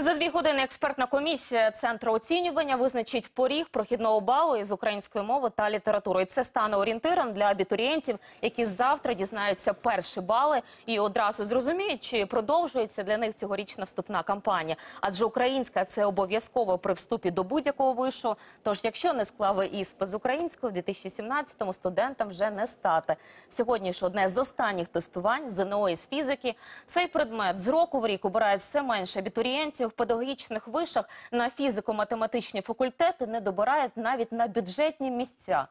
За дві години експертна комісія центру оцінювання визначить поріг прохідного балу із української мови та літератури. І Це стане орієнтиром для абітурієнтів, які завтра дізнаються перші бали і одразу зрозуміють, чи продовжується для них цьогорічна вступна кампанія. Адже українська це обов'язково при вступі до будь-якого вишу. Тож, якщо не склали іспит з українською, в 2017-му студентам вже не стати. Сьогодні ж одне з останніх тестувань ЗНО із фізики. Цей предмет з року в рік обирає все менше абітурієнтів в педагогічних вишах на фізико-математичні факультети не добирають навіть на бюджетні місця.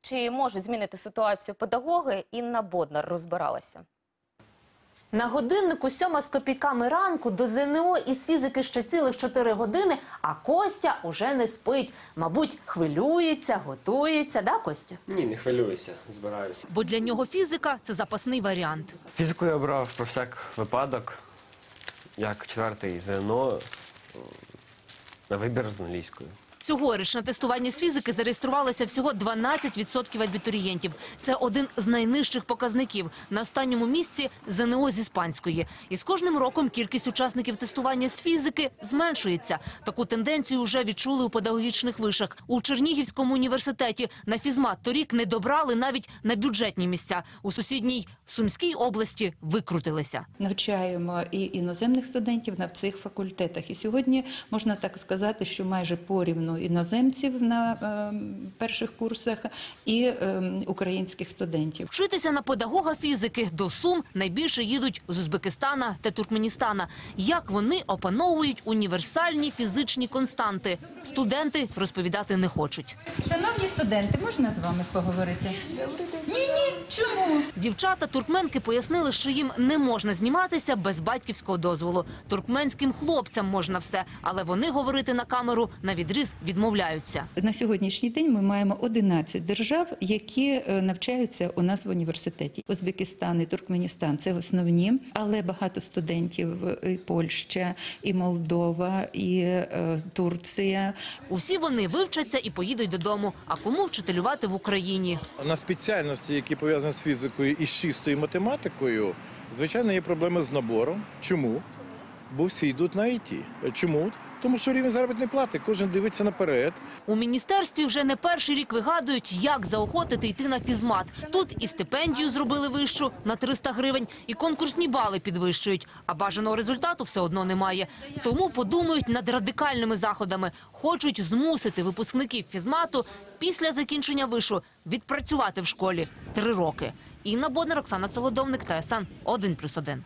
Чи можуть змінити ситуацію педагоги? Інна Боднар розбиралася. На годиннику сьома з копійками ранку до ЗНО із фізики ще цілих 4 години, а Костя уже не спить. Мабуть, хвилюється, готується, да, Костя? Ні, не хвилююся, збираюся. Бо для нього фізика це запасний варіант. Фізику я обрав про всяк випадок, як четвертий ЗНО на вибір з англійською. Цьогоріч на тестування з фізики зареєструвалося всього 12% абітурієнтів. Це один з найнижчих показників. На останньому місці ЗНО з іспанської. І з кожним роком кількість учасників тестування з фізики зменшується. Таку тенденцію вже відчули у педагогічних вишах. У Чернігівському університеті на фізмат торік не добрали навіть на бюджетні місця. У сусідній Сумській області викрутилися. навчаємо і іноземних студентів на цих факультетах. І сьогодні можна так сказати, що майже порівну іноземців на е, перших курсах і е, українських студентів. Вчитися на педагога фізики до Сум найбільше їдуть з Узбекистана та Туркменістана. Як вони опановують універсальні фізичні константи? Студенти розповідати не хочуть. Шановні студенти, можна з вами поговорити? Ні, ні, чому? Дівчата туркменки пояснили, що їм не можна зніматися без батьківського дозволу. Туркменським хлопцям можна все, але вони говорити на камеру на відріз відмовляються. На сьогоднішній день ми маємо 11 держав, які е, навчаються у нас в університеті. Узбекистан і Туркменістан це основні, але багато студентів е, і Польща, і Молдова, і е, Турція. Усі вони вивчаться і поїдуть додому. А кому вчителювати в Україні? На спеціальності, які пов'язані з фізикою і з чистою математикою, звичайно, є проблеми з набором. Чому? Бо всі йдуть на ІТ. Чому? Тому що рівень заробітної плати, кожен дивиться наперед. У міністерстві вже не перший рік вигадують, як заохотити йти на фізмат. Тут і стипендію зробили вищу на 300 гривень, і конкурсні бали підвищують. А бажаного результату все одно немає. Тому подумають над радикальними заходами. Хочуть змусити випускників фізмату після закінчення вишу відпрацювати в школі три роки. Інна Боднар, Оксана Солодовник, ТСН 1+,1.